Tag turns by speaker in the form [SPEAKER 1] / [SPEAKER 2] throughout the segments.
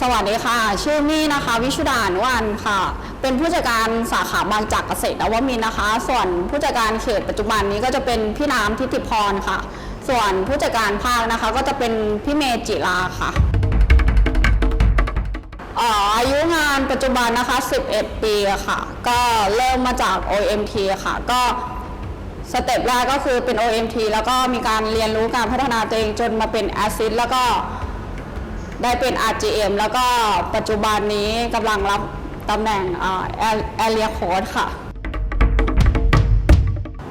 [SPEAKER 1] สวัสดีค่ะ ชื่อมี่นะคะ วิชุดานุวันค่ะ เป็นผู้จัดการสาขาบางจากเกษตรนวมินนะคะ ส่วนผู้จัดการเขตปัจจุบันนี้ก็จะเป็นพี่น้ำทิติพรค่ะ ส่วนผู้จัดการภาคนะคะ ก็จะเป็นพี่เมจิลาค่ะอาอายุงานปัจจุบันนะคะ 11 ปีอะค่ะ ก็เริ่มมาจาก OMT ค่ะ ก็สเต็ปแรกก็คือเป็น OMT แล้วก็มีการเรียนรู้การพัฒนาตัวเองจนมาเป็น a s i d แล้วก็ ได้เป็น RGM แล้วก็ปัจจุบันนี้กำลังรับตำแหน่งแอเรียโค้ดค่ะ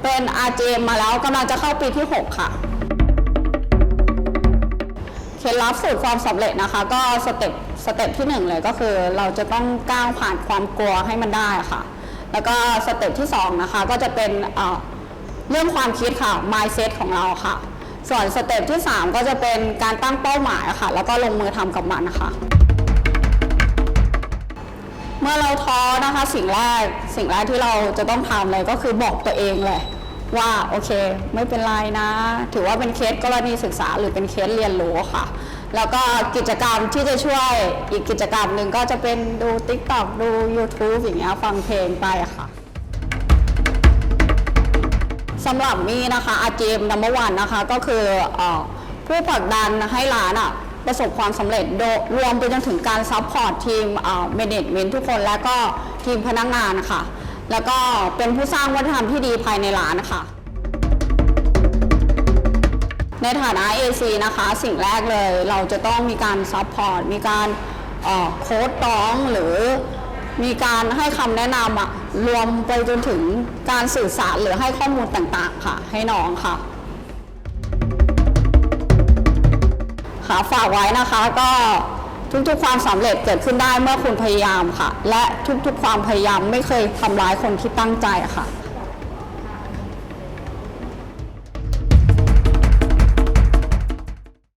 [SPEAKER 1] เป็น RGM มาแล้วกำลังจะเข้าปีที่ 6 ค่ะ เคล็ดลับสูตรความสำเร็จนะคะ ก็สเต็ปสเต็ปที่ 1 เลยก็คือเราจะต้องก้าวผ่านความกลัวให้มันได้ค่ะ แล้วก็สเต็ปที่ 2 นะคะ ก็จะเป็นเอ่อเรื่องความคิดค่ะ mindset ของเราค่ะ ส่วนสเต็ปที่ 3 ก็จะเป็นการตั้งเป้าหมายค่ะ แล้วก็ลงมือทำกับมันนะคะ เมื่อเราท้อนะคะ สิ่งแรกสิ่งแรกที่เราจะต้องทำเลยก็คือบอกตัวเองเลยว่าโอเค ไม่เป็นไรนะ ถือว่าเป็นเคสกรณีศึกษาหรือเป็นเคสเรียนรู้ค่ะ แล้วก็กิจกรรมที่จะช่วยอีกกิจกรรมหนึ่งก็จะเป็นดู TikTok ดู YouTube อย่างเงี้ยฟังเพลงไปค่ะ สำหรับมีนะคะอาจีมนัมเบอร์วันนะคะก็คืออผู้ผลักดันให้ร้านอะประสบความสำเร็จโดรวมไปจนถึงการซัพพอร์ตทีมเมเนจเมนทุกคน และก็ทีมพนักงานค่ะ แล้วก็เป็นผู้สร้างวัฒนธรรมที่ดีภายในร้านค่ะ ในฐานะ AC นะคะสิ่งแรกเลยเราจะต้องมีการซัพพอร์ตมีการโค้ดร้องหรือ มีการให้คำแนะนำอะรวมไปจนถึงการสื่อสารหรือให้ข้อมูลต่างๆ ค่ะ ให้น้องค่ะค่ะฝากไว้นะคะก็ทุกๆ ความสำเร็จเกิดขึ้นได้เมื่อคุณพยายามค่ะ และทุกๆ ความพยายามไม่เคยทำร้ายคนที่ตั้งใจค่ะ